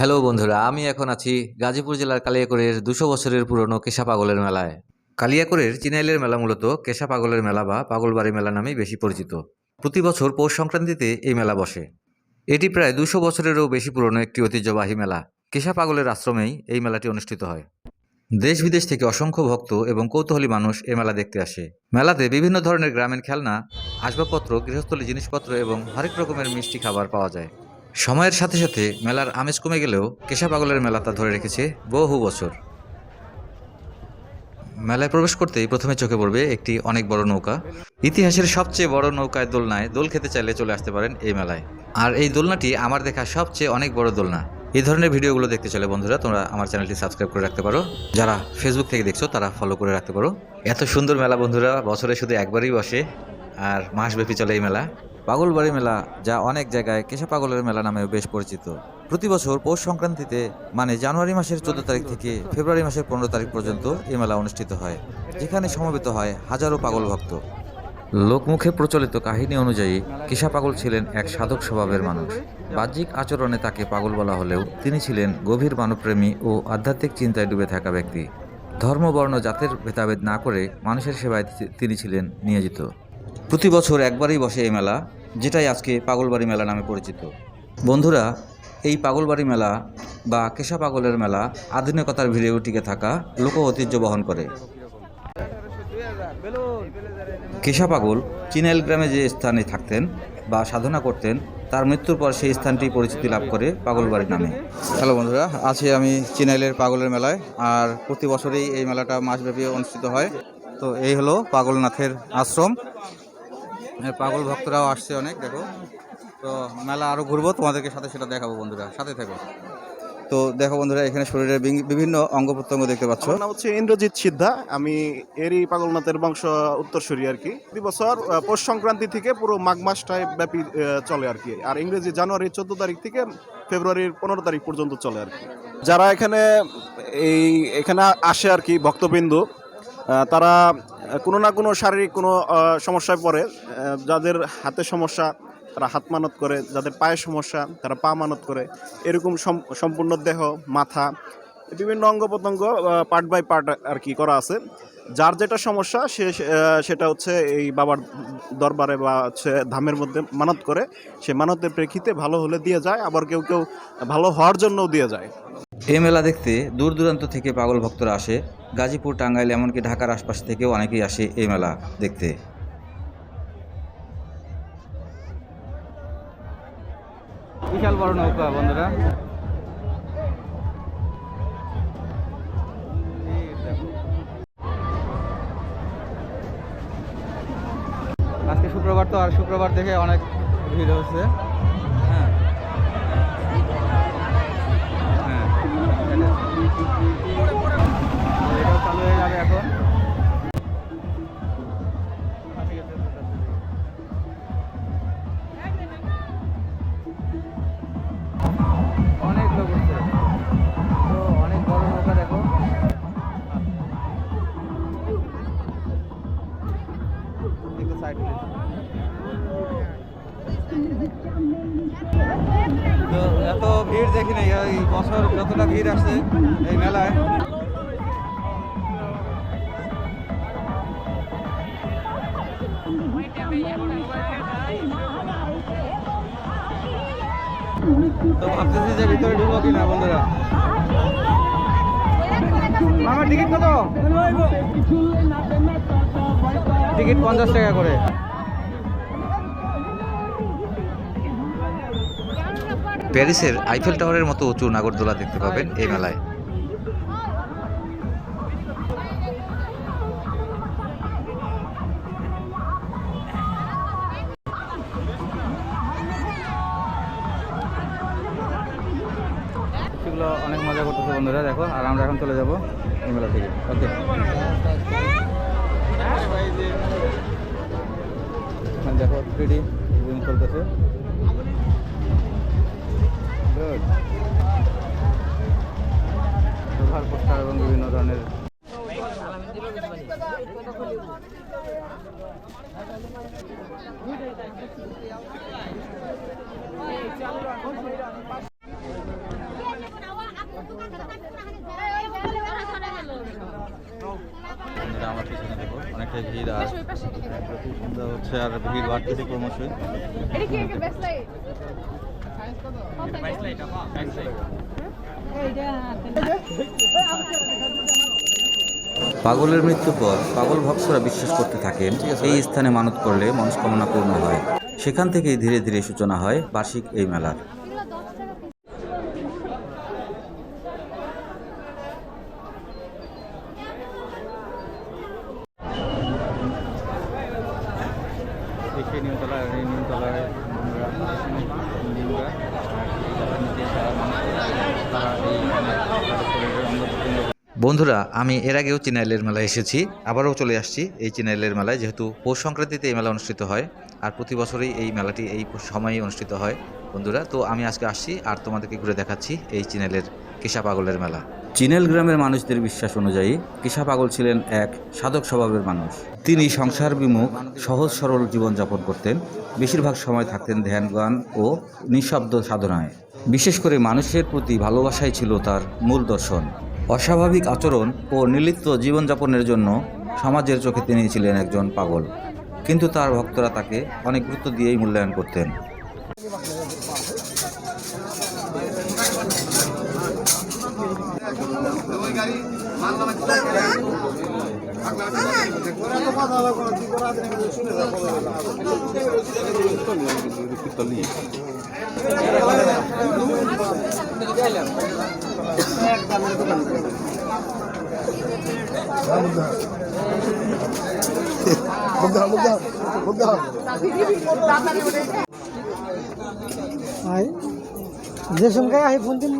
Hello বন্ধুরা, আমি এখন আছি গাজীপুর জেলার কালিয়াকৈরের দুশো বছরের পুরনো কেশা পাগলের মেলায়। কালিয়াকৈরের চিনাইলের মেলা মূলত কেশা পাগলের মেলা বা পাগলবাড়ি মেলা নামেই বেশি পরিচিত। প্রতি বছর পৌষ সংক্রান্তিতে এই মেলা বসে। এটি প্রায় দুশো বছরেরও বেশি পুরনো একটি ঐতিহ্যবাহী মেলা। কেশা পাগলের আশ্রমেই এই মেলাটি অনুষ্ঠিত হয়। দেশ বিদেশ থেকে অসংখ্য ভক্ত এবং কৌতূহলী মানুষ এই মেলা দেখতে আসে। মেলাতে বিভিন্ন ধরনের গ্রামীণ খেলনা, আসবাবপত্র, গৃহস্থলী জিনিসপত্র এবং হরেক রকমের মিষ্টি খাবার পাওয়া যায়। সময়ের সাথে সাথে মেলার আমেজ কমে গেলেও কেশা পাগলের মেলা তা ধরে রেখেছে বহু বছর। মেলায় প্রবেশ করতেই প্রথমে চোখে পড়বে একটি অনেক বড় নৌকা। ইতিহাসের সবচেয়ে বড় নৌকায় দোলনায় দোল খেতে চাইলে চলে আসতে পারেন এই মেলায়। আর এই দোলনাটি আমার দেখা সবচেয়ে অনেক বড় দোলনা। এই ধরনের ভিডিওগুলো দেখতে চলে বন্ধুরা তোমরা আমার চ্যানেলটি সাবস্ক্রাইব করে রাখতে পারো। যারা ফেসবুক থেকে দেখছ, তারা ফলো করে রাখতে পারো। এত সুন্দর মেলা বন্ধুরা, বছরে শুধু একবারই বসে, আর মাসব্যাপী চলে এই মেলা। পাগলবাড়ি মেলা, যা অনেক জায়গায় কেশা পাগলের মেলা নামেও বেশ পরিচিত। প্রতি বছর পৌষ সংক্রান্তিতে মানে জানুয়ারি মাসের চোদ্দ তারিখ থেকে ফেব্রুয়ারি মাসের পনেরো তারিখ পর্যন্ত এই মেলা অনুষ্ঠিত হয়, যেখানে সমবেত হয় হাজারো পাগল ভক্ত। লোকমুখে প্রচলিত কাহিনী অনুযায়ী কেশা পাগল ছিলেন এক সাধক স্বভাবের মানুষ। বাহ্যিক আচরণে তাকে পাগল বলা হলেও, তিনি ছিলেন গভীর মানবপ্রেমী ও আধ্যাত্মিক চিন্তায় ডুবে থাকা ব্যক্তি। ধর্ম, বর্ণ, জাতের ভেদাভেদ না করে মানুষের সেবায় তিনি ছিলেন নিয়োজিত। প্রতি বছর একবারই বসে এই মেলা, যেটাই আজকে পাগলবাড়ি মেলা নামে পরিচিত। বন্ধুরা, এই পাগলবাড়ি মেলা বা কেশা পাগলের মেলা আধুনিকতার ভিড়েও টিকে থাকা লোক ঐতিহ্য বহন করে। কেশা পাগল চিনাইল গ্রামে যে স্থানে থাকতেন বা সাধনা করতেন, তার মৃত্যুর পর সেই স্থানটি পরিচিতি লাভ করে পাগলবাড়ি নামে। হ্যালো বন্ধুরা আছি আমি চিনাইলের পাগলের মেলায়, আর প্রতি বছরই এই মেলাটা মাসব্যাপী অনুষ্ঠিত হয়। তো এই হলো পাগলনাথের আশ্রম। পাগল ভক্তরাও আসছে অনেক, দেখো। তো মেলা আরও ঘুরবো, তোমাদেরকে সাথে সেটা দেখাবো বন্ধুরা সাথে থেকো। তো দেখো বন্ধুরা, এখানে শরীরের বিভিন্ন অঙ্গ প্রত্যঙ্গ দেখতে পাচ্ছ। নাম হচ্ছে ইন্দ্রজিৎ সিদ্ধা, আমি এরই পাগলনাথের বংশ উত্তরসূরি আর কি। প্রতি বছর পৌষ সংক্রান্তি থেকে পুরো মাঘ মাসটায় ব্যাপী চলে আর কি। আর ইংরেজি জানুয়ারি চোদ্দ তারিখ থেকে ফেব্রুয়ারির পনেরো তারিখ পর্যন্ত চলে আর কি। যারা এখানে, এই, এখানে আসে আর কি ভক্তবিন্দু তারা কোনো না কোনো শারীরিক কোনো সমস্যায় পড়ে। যাদের হাতে সমস্যা, তারা হাত মানত করে। যাদের পায়ে সমস্যা, তারা পা মানত করে। এরকম সম- সম্পূর্ণ দেহ, মাথা বিভিন্ন অঙ্গ প্রত্যঙ্গ পার্ট বাই পার্ট আর কি করা আছে। যার যেটা সমস্যা সে সেটা হচ্ছে এই বাবার দরবারে বা হচ্ছে ধামের মধ্যে মানত করে। সে মানতের প্রেক্ষিতে ভালো হলে দিয়ে যায় আবার কেউ কেউ ভালো হওয়ার জন্যও দিয়ে যায়। এই মেলা দেখতে দূর দূরান্ত থেকে পাগল ভক্তরা আসে। গাজীপুর টাঙ্গাইল এমনকি ঢাকার আশপাশ থেকেও অনেকেই আসে এই মেলা দেখতে। বিশাল বড় নৌকা বন্ধুরা। তো আর শুক্রবার দেখে অনেক ভিড় হচ্ছে। এই বছর যতটা ভিড় আসছে এই মেলায়। তো ভাবতেছি যে ভিতরে ঢুকবো কিনা, বন্ধুরা। টিকিট কত? টিকিট পঞ্চাশ টাকা করে। প্যারিসের আইফেল টাওয়ারের মতো উঁচু নাগরদোলা দেখতে পাবেন এই মেলায়। অনেক মজা করতেছে বন্ধুরা, দেখো, আর আমরা এখন চলে যাব এই মেলা থেকে। ওকে। দেখো থ্রিডি চলতেছে। এবং বিভিন্ন ধরনের আমার পিছনে দেখো অনেকটা ভিড় আর হচ্ছে আর ভিড় বাড়তেছে ক্রমশই। পাগলের মৃত্যুর পর পাগল ভক্তরা বিশ্বাস করতে থাকেন এই স্থানে মানত করলে মনস্কামনা পূর্ণ হয়। সেখান থেকেই ধীরে ধীরে সূচনা হয় বার্ষিক এই মেলার এগুলো দশ টাকা piece। দেখে নিমতলা এই নিমতলায় আমরা নিমরা যারা নিতে সারা মানুষ তারা এই শরীরের অঙ্গ প্রত্যঙ্গ বন্ধুরা, আমি এর আগেও চিনাইলের মেলায় এসেছি, আবারও চলে আসছি এই চিনাইলের মেলায়, যেহেতু পৌষ সংক্রান্তিতে এই মেলা অনুষ্ঠিত হয়, আর প্রতি বছরই এই মেলাটি এই সময়েই অনুষ্ঠিত হয়, বন্ধুরা। তো আমি আজকে আসছি আর তোমাদেরকে ঘুরে দেখাচ্ছি এই চিনাইলের কেশা পাগলের মেলা। চিনেল গ্রামের মানুষদের বিশ্বাস অনুযায়ী কেশা পাগল ছিলেন এক সাধক স্বভাবের মানুষ। তিনি সংসার বিমুখ, সহজ সরল জীবনযাপন করতেন, বেশিরভাগ সময় থাকতেন ধ্যান গান ও নিঃশব্দ সাধনায়। বিশেষ করে মানুষের প্রতি ভালোবাসাই ছিল তার মূল দর্শন। অস্বাভাবিক আচরণ ও নির্লিপ্ত জীবনযাপনের জন্য সমাজের চোখে তিনি ছিলেন একজন পাগল। কিন্তু তার ভক্তরা তাকে অনেক গুরুত্ব দিয়েই মূল্যায়ন করতেন। ভাই যে সংখ্যায় আহি ফোন দিন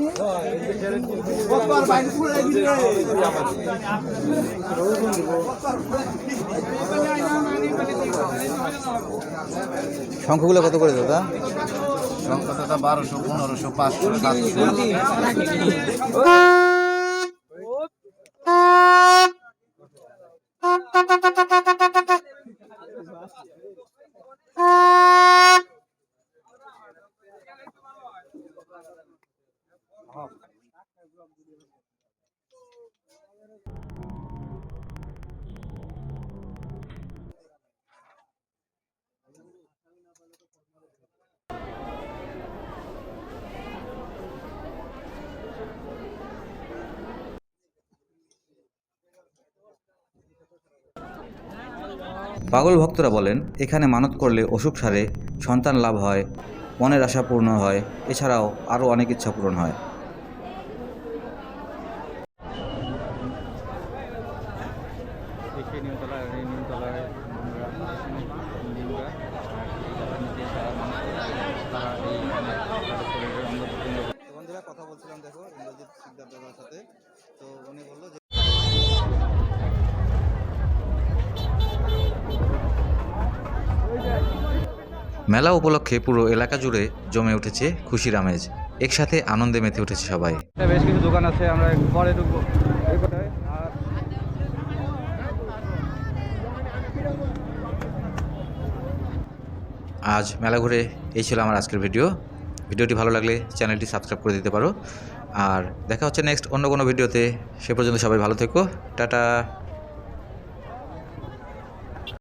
শঙ্খগুলো কত করে দাদা? সংখ্যাটা বারোশো পনেরোশো পাঁচশো সাতশো। পাগল ভক্তরা বলেন, এখানে মানত করলে অসুখ সারে, সন্তান লাভ হয়, মনের আশা পূর্ণ হয়, এছাড়াও আরও অনেক ইচ্ছা পূরণ হয়। মেলা উপলক্ষে পুরো এলাকা জুড়ে জমে উঠেছে খুশির আমেজ। একসাথে আনন্দে মেতে উঠেছে সবাই। বেশ কিছু দোকান আছে আমরা পরে ঢুকবো। আজ মেলা ঘুরে এই ছিল আমার আজকের ভিডিও। ভিডিওটি ভালো লাগলে চ্যানেলটি সাবস্ক্রাইব করে দিতে পারো। আর দেখা হচ্ছে নেক্সট অন্য কোনো ভিডিওতে। সে পর্যন্ত সবাই ভালো থেকো। টাটা।